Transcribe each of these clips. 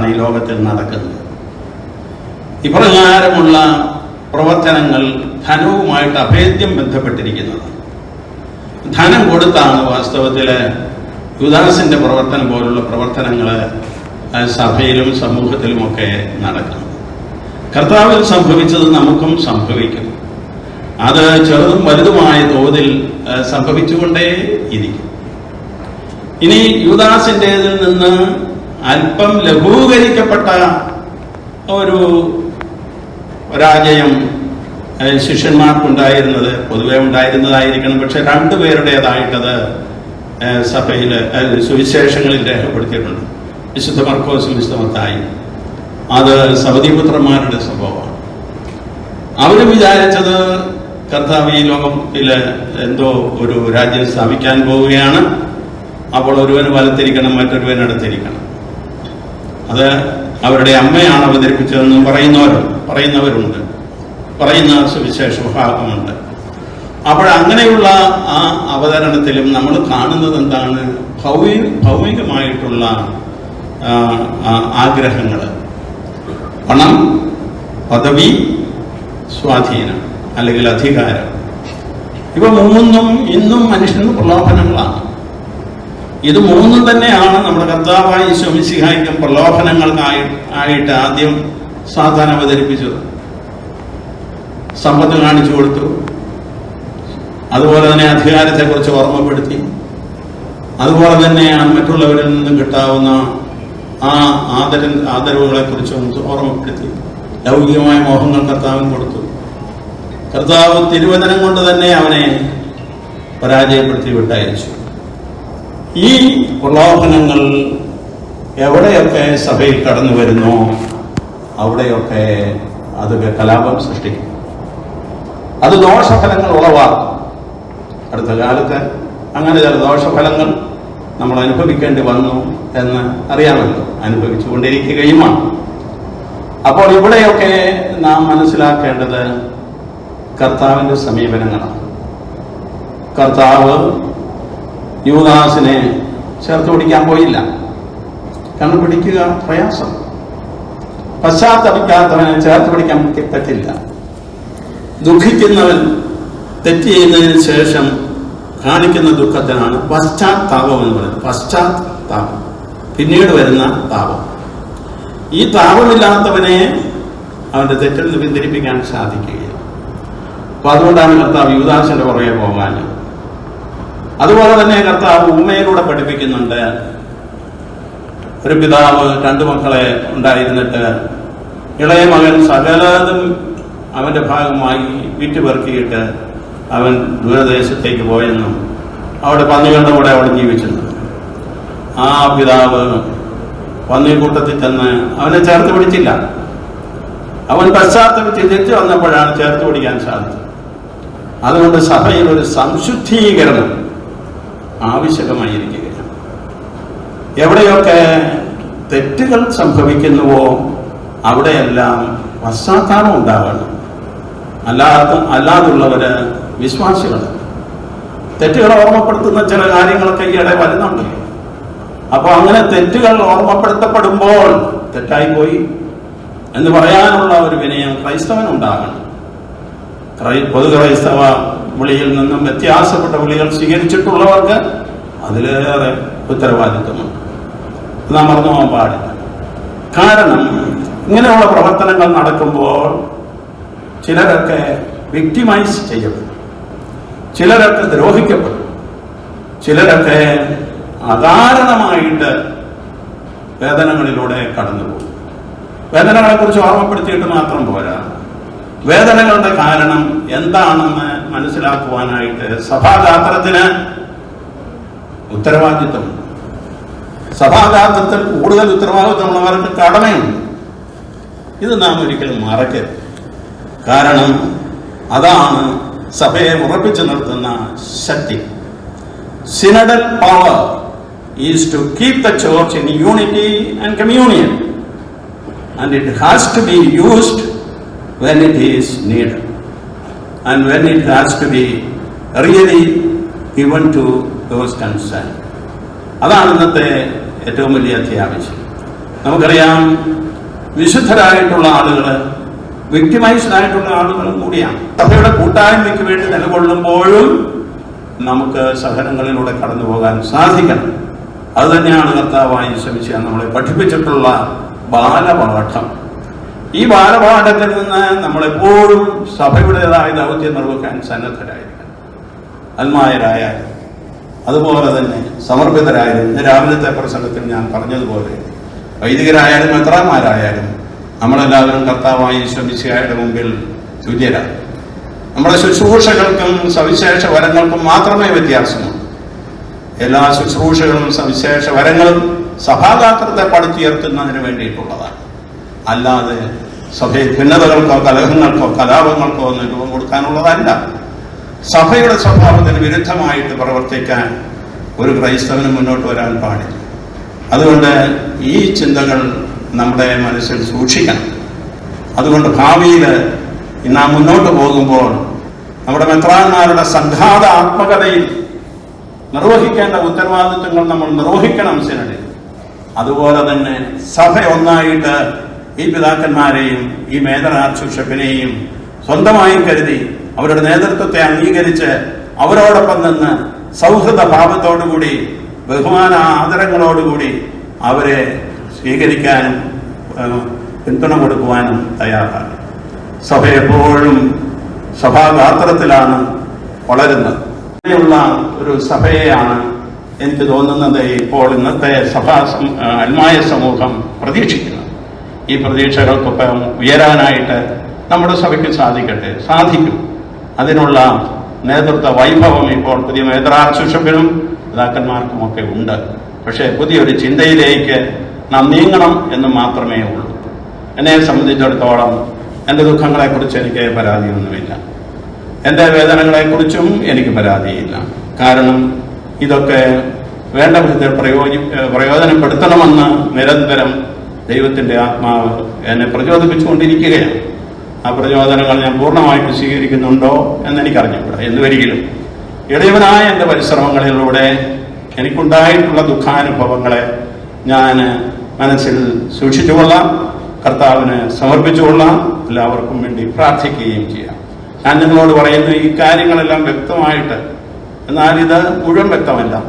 ബന്ധപ്പെട്ടാണ് ഈ ലോകത്തിൽ നടക്കുന്നത്. ഇപ്രകാരമുള്ള പ്രവർത്തനങ്ങൾ ധനവുമായിട്ട് അഭേദ്യം ബന്ധപ്പെട്ടിരിക്കുന്നത്. ധനം കൊടുത്താണ് വാസ്തവത്തിൽ യുദാസിന്റെ പ്രവർത്തനം പോലുള്ള പ്രവർത്തനങ്ങൾ സഭയിലും സമൂഹത്തിലുമൊക്കെ നടക്കുന്നത്. കർത്താവിൽ സംഭവിച്ചത് നമുക്കും സംഭവിക്കും. അത് ചെറുതും വലുതുമായ തോതിൽ സംഭവിച്ചുകൊണ്ടേ ഇരിക്കും ഇനി യുദാസിന്റെതിൽ നിന്ന് അല്പം ലഘൂകരിക്കപ്പെട്ട ഒരു പരാജയം ശിഷ്യന്മാർക്കുണ്ടായിരുന്നത് പൊതുവെ ഉണ്ടായിരുന്നതായിരിക്കണം. പക്ഷെ രണ്ടുപേരുടേതായിട്ടത് സഭയിൽ സുവിശേഷങ്ങളിൽ രേഖപ്പെടുത്തിയിട്ടുണ്ട്. വിശുദ്ധ മർക്കോസും വിശുദ്ധ മത്തായി അത് സൗദിപുത്രന്മാരുടെ സംഭവമാണ് അവർ വിചാരിച്ചത് കർത്താവ് ഈ ലോകത്തിൽ എന്തോ ഒരു രാജ്യം സ്ഥാപിക്കാൻ പോവുകയാണ്. അപ്പോൾ ഒരുവന് വലത്തിരിക്കണം മറ്റൊരുവൻ അടുത്തിരിക്കണം. അത് അവരുടെ അമ്മയാണ് അവതരിപ്പിച്ചതെന്ന് പറയുന്നവരും പറയുന്നവരുണ്ട്. പറയുന്ന സുവിശേഷ ഭാഗമുണ്ട് അപ്പോൾ അങ്ങനെയുള്ള ആ അവതരണത്തിലും നമ്മൾ കാണുന്നത് എന്താണ്? ഭൗമി ഭൗമികമായിട്ടുള്ള ആഗ്രഹങ്ങൾ. പണം പദവി സ്വാധീനം അല്ലെങ്കിൽ അധികാരം. ഇവ മൂന്നും ഇന്നും മനുഷ്യന് പ്രലോഭനങ്ങളാണ്. ഇത് മൂന്നും തന്നെയാണ് നമ്മുടെ കർത്താവായ ശമിസിഹായിക്കും പ്രലോഭനങ്ങൾക്കായി ആയിട്ട് ആദ്യം സാധാരണ അവതരിപ്പിച്ചത്. സമ്പത്ത് കാണിച്ചു കൊടുത്തു. അതുപോലെ തന്നെ അധികാരത്തെക്കുറിച്ച് ഓർമ്മപ്പെടുത്തി. അതുപോലെ തന്നെ മറ്റുള്ളവരിൽ നിന്നും കിട്ടാവുന്ന ആ ആദര ആദരവുകളെ കുറിച്ചും ഓർമ്മപ്പെടുത്തി. ലൗകികമായ മോഹങ്ങൾ കർത്താവിന് കൊടുത്തു. കർത്താവ് തിരുവചനം കൊണ്ട് തന്നെ അവനെ പരാജയപ്പെടുത്തി വിട്ടയച്ചു. ഈ പ്രലോഭനങ്ങൾ എവിടെയൊക്കെ സഭയിൽ കടന്നു വരുന്നു അവിടെയൊക്കെ അത് കലാപം സൃഷ്ടിക്കും. അത് ദോഷഫലങ്ങൾ ഉളവാക്കും അടുത്ത കാലത്ത് അങ്ങനെ ചില ദോഷഫലങ്ങൾ നമ്മൾ അനുഭവിക്കേണ്ടി വന്നു എന്ന് അറിയാമല്ലോ. അനുഭവിച്ചുകൊണ്ടിരിക്കുകയുമാണ് അപ്പോൾ ഇവിടെയൊക്കെ നാം മനസ്സിലാക്കേണ്ടത് കർത്താവിന്റെ സമീപനങ്ങളാണ്. കർത്താവ് യുവദാസിനെ ചേർത്ത് പിടിക്കാൻ പോയില്ല. കാരണം പിടിക്കുക പ്രയാസം. പശ്ചാത്തപിക്കാത്തവനെ ചേർത്ത് പിടിക്കാൻ പറ്റില്ല. ദുഃഖിക്കുന്നവൻ തെറ്റ് ചെയ്യുന്നതിന് ശേഷം കാണിക്കുന്ന ദുഃഖത്തിനാണ് പശ്ചാത്താപം എന്ന് പറയുന്നത്. പശ്ചാത്താപം. പിന്നീട് വരുന്ന താപം ഈ താപമില്ലാത്തവനെ അവന്റെ തെറ്റിൽ നിന്ന് പിന്തിരിപ്പിക്കാൻ സാധിക്കുകയില്ല. അപ്പൊ അതുകൊണ്ടാണ് കർത്താവ് യുവദാസിന്റെ പുറകെ പോകാൻ അതുപോലെ തന്നെ കർത്താവ് ഉമ്മയിലൂടെ പഠിപ്പിക്കുന്നുണ്ട്. ഒരു പിതാവ് രണ്ടു മക്കളെ ഉണ്ടായിരുന്നിട്ട് ഇളയ മകൻ സകലതും അവന്റെ ഭാഗമായി വിറ്റുപെറുക്കിയിട്ട് അവൻ ദൂരദേശത്തേക്ക് പോയെന്നും അവിടെ പന്നികളുടെ കൂടെ അവിടെ ജീവിച്ചിരുന്നു. ആ പിതാവ് പന്നിക്കൂട്ടത്തിൽ ചെന്ന് അവനെ ചേർത്ത് പിടിച്ചില്ല. അവൻ പശ്ചാത്തലത്തിൽ തിരിച്ചു വന്നപ്പോഴാണ് ചേർത്ത് പിടിക്കാൻ സാധിച്ചത്. അതുകൊണ്ട് സഭയിൽ ഒരു സംശുദ്ധീകരണം ആവശ്യകമായിരിക്കുകയാണ് എവിടെയൊക്കെ തെറ്റുകൾ സംഭവിക്കുന്നുവോ അവിടെയെല്ലാം പശ്ചാത്താപം ഉണ്ടാകണം. അല്ലാത്ത അല്ലാതുള്ളവര് വിശ്വാസികൾ തെറ്റുകൾ ഓർമ്മപ്പെടുത്തുന്ന ചില കാര്യങ്ങളൊക്കെ ഈയിടെ വരുന്നുണ്ട്. അപ്പൊ അങ്ങനെ തെറ്റുകൾ ഓർമ്മപ്പെടുത്തപ്പെടുമ്പോൾ തെറ്റായിപ്പോയി. എന്ന് പറയാനുള്ള ഒരു വിനയം ക്രൈസ്തവനുണ്ടാകണം. ഉണ്ടാകണം പൊതു ക്രൈസ്തവ വിളിയിൽ നിന്നും വ്യത്യാസപ്പെട്ട വിളികൾ സ്വീകരിച്ചിട്ടുള്ളവർക്ക് അതിലേറെ ഉത്തരവാദിത്വമുണ്ട്. നാം മറന്നു പോകാൻ പാടില്ല. കാരണം ഇങ്ങനെയുള്ള പ്രവർത്തനങ്ങൾ നടക്കുമ്പോൾ ചിലരൊക്കെ വിക്ടിമൈസ് ചെയ്യപ്പെടും. ചിലരൊക്കെ ദ്രോഹിക്കപ്പെടും. ചിലരൊക്കെ അകാരണമായിട്ട് വേദനകളിലൂടെ കടന്നുപോകും. വേദനകളെ കുറിച്ച് ഓർമ്മപ്പെടുത്തിയിട്ട് മാത്രം പോരാ. വേദനകളുടെ കാരണം എന്താണെന്ന് മനസ്സിലാക്കുവാനായിട്ട് സഭാഗാത്രത്തിന് ഉത്തരവാദിത്വമുണ്ട് സഭാഗാത്രത്തിൽ കൂടുതൽ ഉത്തരവാദിത്വമുള്ളവർക്ക് കടമയുണ്ട്. ഇത് നാം ഒരിക്കലും മറക്കരുത്. കാരണം അതാണ് സഭയെ ഉറപ്പിച്ചു നിർത്തുന്ന ശക്തി. Synodal power is to keep the church in unity and communion and it has to be used when it is needed. And when it has to be really given to those concerned. അതാണ് ഇന്നത്തെ ഏറ്റവും വലിയ അത്യാവശ്യം. നമുക്കറിയാം വിശുദ്ധരായിട്ടുള്ള ആളുകൾ വ്യക്തിമൈസ്ഡായിട്ടുള്ള ആളുകളും കൂടിയാണ്. സഭയുടെ കൂട്ടായ്മയ്ക്ക് വേണ്ടി നിലകൊള്ളുമ്പോഴും നമുക്ക് സഹനങ്ങളിലൂടെ കടന്നു പോകാൻ സാധിക്കണം. അതുതന്നെയാണ് കർത്താവായി ശ്രമിച്ച നമ്മളെ പഠിപ്പിച്ചിട്ടുള്ള ബാലപാഠം. ഈ ബാലപാഠത്തിൽ നിന്ന് നമ്മളെപ്പോഴും സഭയുടേതായ ദൗത്യം നിർവഹിക്കാൻ സന്നദ്ധരായിരിക്കണം. അൽമായരായാലും അതുപോലെ തന്നെ സമർപ്പിതരായാലും ഇന്ന് രാവിലത്തെ പ്രസംഗത്തിൽ ഞാൻ പറഞ്ഞതുപോലെ വൈദികരായാലും മെത്രാന്മാരായാലും നമ്മളെല്ലാവരും കർത്താവായി ശ്രമിച്ചയായുടെ മുമ്പിൽ തുല്യരാണ്. നമ്മുടെ ശുശ്രൂഷകൾക്കും സവിശേഷ വരങ്ങൾക്കും മാത്രമേ വ്യത്യാസമുള്ളൂ. എല്ലാ ശുശ്രൂഷകളും സവിശേഷ വരങ്ങളും സഭാഗാത്രത്തെ പടുത്തുയർത്തുന്നതിന് വേണ്ടിയിട്ടുള്ളതാണ്. അല്ലാതെ സഭയിൽ ഭിന്നതകൾക്കോ കലഹങ്ങൾക്കോ കലാപങ്ങൾക്കോ ഒന്നും രൂപം കൊടുക്കാനുള്ളതല്ല. സഭയുടെ സ്വഭാവത്തിന് വിരുദ്ധമായിട്ട് പ്രവർത്തിക്കാൻ ഒരു ക്രൈസ്തവന് മുന്നോട്ട് വരാൻ പാടില്ല. അതുകൊണ്ട് ഈ ചിന്തകൾ നമ്മുടെ മനസ്സിൽ സൂക്ഷിക്കണം. അതുകൊണ്ട് ഭാവിയിൽ നാം മുന്നോട്ട് പോകുമ്പോൾ നമ്മുടെ മെത്രാന്മാരുടെ സംഘാത ആത്മകതയിൽ നിർവഹിക്കേണ്ട ഉത്തരവാദിത്വങ്ങൾ നമ്മൾ നിർവഹിക്കണം സിനഡിൽ അതുപോലെ തന്നെ സഭ ഒന്നായിട്ട് ഈ പിതാക്കന്മാരെയും ഈ മേജർ ആർച്ച് ബിഷപ്പിനെയും സ്വന്തമായി കരുതി അവരുടെ നേതൃത്വത്തെ അംഗീകരിച്ച് അവരോടൊപ്പം നിന്ന് സൗഹൃദ ഭാവത്തോടുകൂടി ബഹുമാന ആദരങ്ങളോടുകൂടി അവരെ സ്വീകരിക്കാനും പിന്തുണ കൊടുക്കുവാനും തയ്യാറാണ്. സഭ എപ്പോഴും സഭാഗാത്രത്തിലാണ് വളരുന്നത്. അങ്ങനെയുള്ള ഒരു സഭയെയാണ് എനിക്ക് തോന്നുന്നത് ഇപ്പോൾ ഇന്നത്തെ സഭാ അന്മായ സമൂഹം പ്രതീക്ഷിക്കുന്നത്. ഈ പ്രതീക്ഷകൾക്കൊപ്പം ഉയരാനായിട്ട് നമ്മുടെ സഭയ്ക്ക് സാധിക്കട്ടെ സാധിക്കും. അതിനുള്ള നേതൃത്വ വൈഭവം ഇപ്പോൾ പുതിയ മേദ്രാർശിഷപ്പിനും പിതാക്കന്മാർക്കുമൊക്കെ ഉണ്ട്. പക്ഷേ പുതിയൊരു ചിന്തയിലേക്ക് നാം നീങ്ങണം എന്ന് മാത്രമേ ഉള്ളൂ. എന്നെ സംബന്ധിച്ചിടത്തോളം എന്റെ ദുഃഖങ്ങളെക്കുറിച്ച് എനിക്ക് പരാതിയൊന്നുമില്ല. എന്റെ വേദനകളെക്കുറിച്ചും എനിക്ക് പരാതിയില്ല. കാരണം ഇതൊക്കെ വേണ്ട വിധത്തിൽ പ്രയോജി പ്രയോജനപ്പെടുത്തണമെന്ന് നിരന്തരം ദൈവത്തിന്റെ ആത്മാവ് എന്നെ പ്രചോദിപ്പിച്ചുകൊണ്ടിരിക്കുകയാണ്. ആ പ്രചോദനങ്ങൾ ഞാൻ പൂർണമായിട്ട് സ്വീകരിക്കുന്നുണ്ടോ എന്ന് എനിക്കറിഞ്ഞുകൂടാ എന്നുവരികിലും ഇളയവനായ എന്റെ പരിശ്രമങ്ങളിലൂടെ എനിക്കുണ്ടായിട്ടുള്ള ദുഃഖാനുഭവങ്ങളെ ഞാൻ മനസ്സിൽ സൂക്ഷിച്ചുകൊള്ളാം കർത്താവിന് സമർപ്പിച്ചുകൊള്ളാം എല്ലാവർക്കും വേണ്ടി പ്രാർത്ഥിക്കുകയും ചെയ്യാം. ഞാൻ നിങ്ങളോട് പറയുന്നു ഈ കാര്യങ്ങളെല്ലാം വ്യക്തമായിട്ട് എന്നാൽ ഇത് മുഴുവൻ വ്യക്തമല്ല.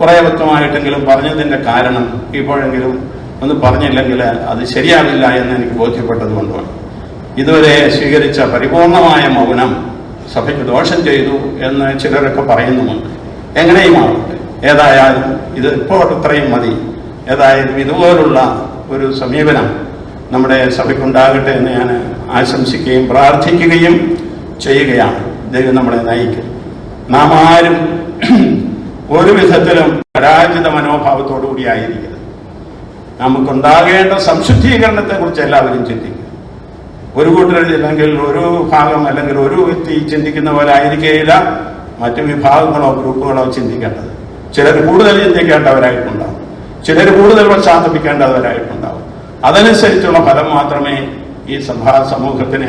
കുറെ വ്യക്തമായിട്ടെങ്കിലും പറഞ്ഞതിന്റെ കാരണം ഇപ്പോഴെങ്കിലും ഒന്ന് പറഞ്ഞില്ലെങ്കിൽ അത് ശരിയാവില്ല എന്ന് എനിക്ക് ബോധ്യപ്പെട്ടത് കൊണ്ടുമാണ് ഇതുവരെ സ്വീകരിച്ച പരിപൂർണമായ മൗനം സഭയ്ക്ക് ദോഷം ചെയ്തു എന്ന് ചിലരൊക്കെ പറയുന്നുമുണ്ട്. എങ്ങനെയും ആവട്ടെ. ഏതായാലും ഇത് ഇപ്പോൾ ഇത്രയും മതി. ഏതായാലും ഇതുപോലുള്ള ഒരു സമീപനം നമ്മുടെ സഭയ്ക്കുണ്ടാകട്ടെ എന്ന് ഞാൻ ആശംസിക്കുകയും പ്രാർത്ഥിക്കുകയും ചെയ്യുകയാണ്. ദൈവം നമ്മളെ നയിക്കും. നാം ആരും ഒരു വിധത്തിലും പരാജിത മനോഭാവത്തോടു കൂടിയായിരിക്കരുത് നമുക്കുണ്ടാകേണ്ട സംശുദ്ധീകരണത്തെ കുറിച്ച് എല്ലാവരും ചിന്തിക്കും. ഒരു കൂട്ടർ അല്ലെങ്കിൽ ഒരു ഭാഗം അല്ലെങ്കിൽ ഒരു വ്യക്തി ചിന്തിക്കുന്ന പോലെ ആയിരിക്കുകയില്ല മറ്റു വിഭാഗങ്ങളോ ഗ്രൂപ്പുകളോ ചിന്തിക്കേണ്ടത്. ചിലർ കൂടുതൽ ചിന്തിക്കേണ്ടവരായിട്ടുണ്ടാവും. ചിലർ കൂടുതൽ പശ്ചാത്തപിക്കേണ്ടവരായിട്ടുണ്ടാവും. അതനുസരിച്ചുള്ള ഫലം മാത്രമേ ഈ സഭാ സമൂഹത്തിന്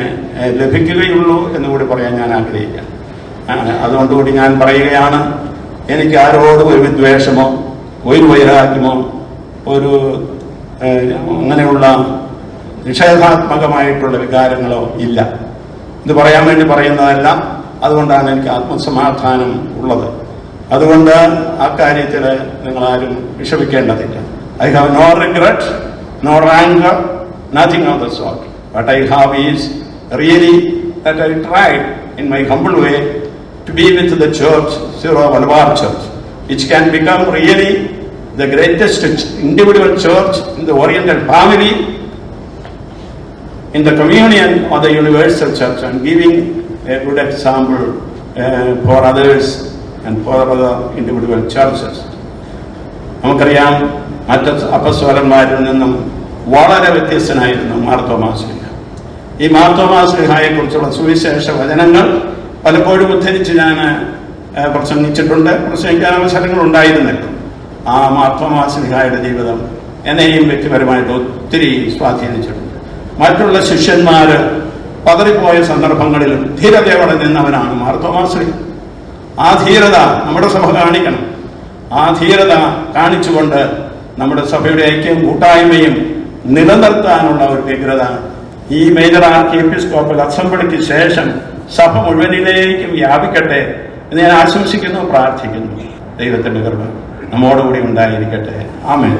ലഭിക്കുകയുള്ളൂ എന്ന് കൂടി പറയാൻ ഞാൻ ആഗ്രഹിക്കാം. അതുകൊണ്ടുകൂടി ഞാൻ പറയുകയാണ് എനിക്ക് ആരോടും ഒരു വിദ്വേഷമോ ഒരു വൈരാഗ്യമോ ഒരു അങ്ങനെയുള്ള നിഷേധാത്മകമായിട്ടുള്ള വികാരങ്ങളോ ഇല്ല. ഇത് പറയാൻ വേണ്ടി പറയുന്നതല്ല അതുകൊണ്ടാണ് എനിക്ക് ആത്മസമാധാനം ഉള്ളത്. അതുകൊണ്ട് ആ കാര്യത്തിൽ നിങ്ങളാരും വിഷമിക്കേണ്ടതില്ല. I have no regret no rancour nothing of the sort but I have is really that I try in my humble way to be with the church Syro Malabar church which can become really the greatest individual church in the Oriental family, in the communion of the universal church, and giving a good example uh, for others and for other individual churches. നമുക്കറിയാം മറ്റ് അപസ്വരന്മാരിൽ നിന്നും വളരെ വ്യത്യസ്തനായിരുന്നു മാർത്തോമാശ്ലിഹ ഈ മാർത്തോമാശ്ലിഹായെ കുറിച്ചുള്ള സുവിശേഷ വചനങ്ങൾ പലപ്പോഴും ഉദ്ധരിച്ച് ഞാൻ പ്രസംഗിച്ചിട്ടുണ്ട് പ്രസംഗിക്കാൻ അവസരങ്ങൾ ഉണ്ടായിരുന്നല്ലോ ആ മാർത്തോമാശ്ലിഹായുടെ ജീവിതം എന്നെയും വ്യക്തിപരമായിട്ട് ഒത്തിരി സ്വാധീനിച്ചിട്ടുണ്ട്. മറ്റുള്ള ശിഷ്യന്മാര് പതറിപ്പോയ സന്ദർഭങ്ങളിലും ധീരതയോടെ നിന്നവനാണ് മാർത്തോമാശ്രീ. ആ ധീരത നമ്മുടെ സഭ കാണിക്കണം. ആ ധീരത കാണിച്ചുകൊണ്ട് നമ്മുടെ സഭയുടെ ഐക്യവും കൂട്ടായ്മയും നിലനിർത്താനുള്ള ഒരു വ്യഗ്രത ഈ മേജർ ആർക്കി എപ്പിസ്കോപ്പൽ അസംബ്ലിക്ക് ശേഷം സഭ മുഴുവനിലേക്കും വ്യാപിക്കട്ടെ എന്ന് ഞാൻ ആശംസിക്കുന്നു പ്രാർത്ഥിക്കുന്നു. ദൈവത്തിന്റെ കൃപ നമ്മോടുകൂടി ഉണ്ടായിരിക്കട്ടെ. ആമേൻ.